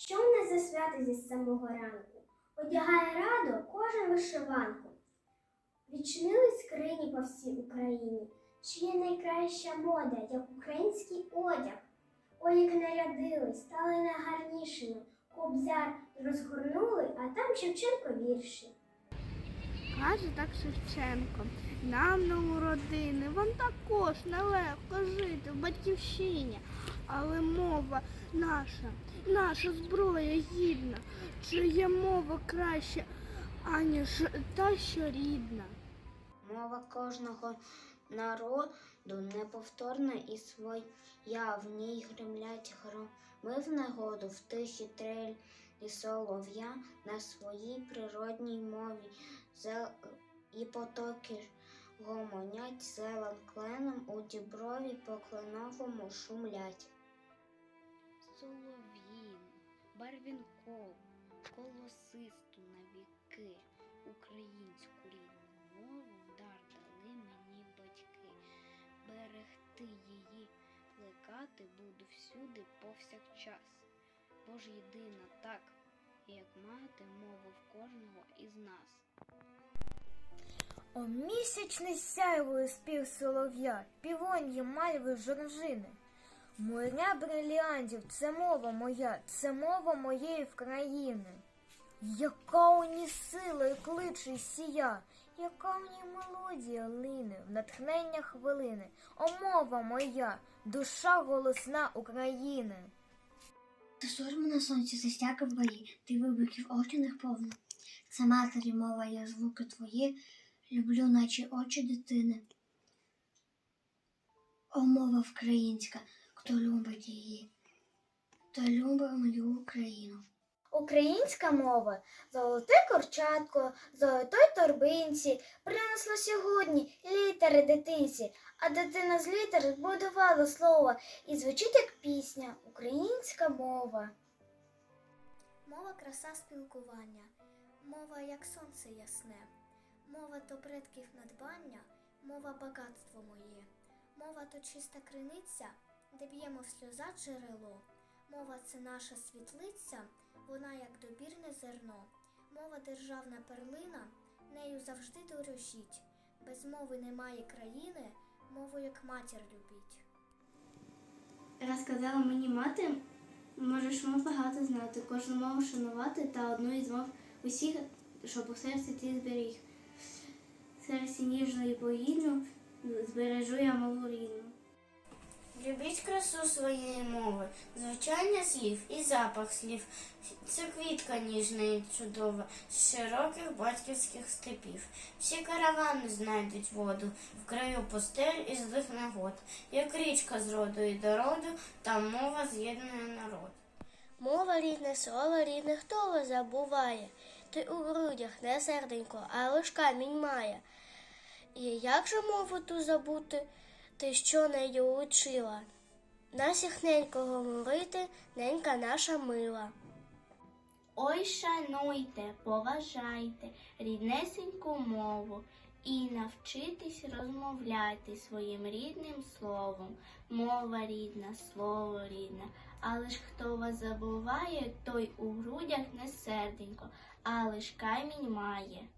Що нас за свято зі самого ранку? Одягає радо кожен вишиванку. Відчинили скрині по всій Україні. Чи є найкраща мода, як український одяг? Ой, як нарядили, стали найгарнішими. Кобзар розгорнули, а там Шевченко вірші. Каже так Шевченко, нам на родини, вам також нелегко жити в батьківщині, але мова наша, наша зброя гідна, чи є мова краще, аніж та, що рідна. Мова кожного народу неповторна і своя, в ній гремлять громи в негоду, в тиші трелі солов'я на своїй природній мові. І потоки гомонять зелен кленом у діброві по кленовому шумлять. Солов'їн, барвінков, колосисту на віки, українську рідну мову дар дали мені батьки. Берегти її, плекати буду всюди повсякчас, бо ж єдина так, як мати мову в кожного із нас. О місячне сяйво спів солов'я, півон'ї мальви жоржини. Моря бриліантів, це мова моя, це мова моєї вкраїни. Яка у ній сила і кличе сія, яка в ній мелодія лине, в натхнення хвилини. О, мова моя, душа голосна України. Ти сорому на сонці застяка в гаї, ти вибухів очі повно. Це матері мова, я звуки твої, люблю, наче очі дитини. О, мова українська, хто любить її, то любить мою Україну. Українська мова. Золоте корчатко, золотої торбинці. Принесла сьогодні літери дитинці, а дитина з літер збудувала слово і звучить як пісня. Українська мова. Мова краса спілкування, мова як сонце ясне, мова то предків надбання, мова багатство моє, мова то чиста криниця, де б'ємо в сльоза джерело. Мова це наша світлиця, вона як добірне зерно. Мова державна перлина, нею завжди дорожіть. Без мови немає країни, мову як матір любіть. Розказала мені мати, можеш мов багато знати, кожну мову шанувати та одну із мов усіх, щоб у серці ти зберіг. Серці ніжно і повільно збережу я мову рідну. Любіть красу своєї мови, звучання слів і запах слів. Це квітка ніжна і чудова з широких батьківських степів. Всі каравани знайдуть воду в краю пустель і злих негод. Як річка з роду і до роду, там мова з'єднує народ. Мова рідне, слово рідне, хто вас забуває? Ти у грудях не серденько, а лиш камінь має. І як же мову ту забути, ти що нею учила? Насіх ненько говорити, ненька наша мила. Ой, шануйте, поважайте ріднесеньку мову і навчитись розмовляти своїм рідним словом. Мова рідна, слово рідне. Але ж хто вас забуває, той у грудях не серденько, а лиш камінь має.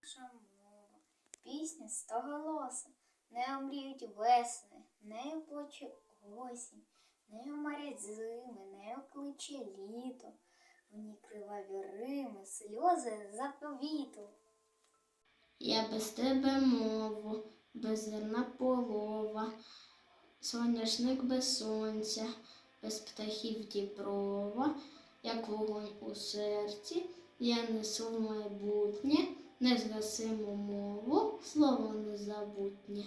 наша мова, пісня стоголоса, не омріють весни, не плаче осінь, не омарять зими, не окличе літо, в ній криваві рими, сльози заповіту. Я без тебе мову, без зерна полова, соняшник без сонця, без птахів діброва, як вогонь у серці, я несу в майбутнє, незгасиму мову, слово незабутнє.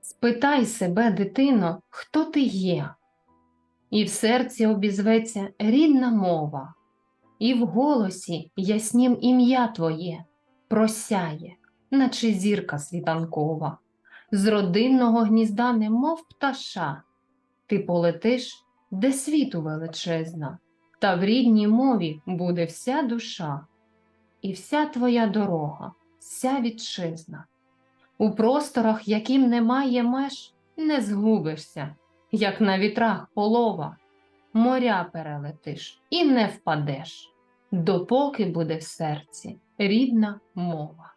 Спитай себе, дитино, хто ти є, і в серці обізветься рідна мова, і в голосі яснім ім'я твоє просяє, наче зірка світанкова, з родинного гнізда, немов пташа, ти полетиш, де світу величезна, та в рідній мові буде вся душа, і вся твоя дорога, вся вітчизна. У просторах, яким немає меж, не згубишся, як на вітрах полова. моря перелетиш і не впадеш, допоки буде в серці рідна мова.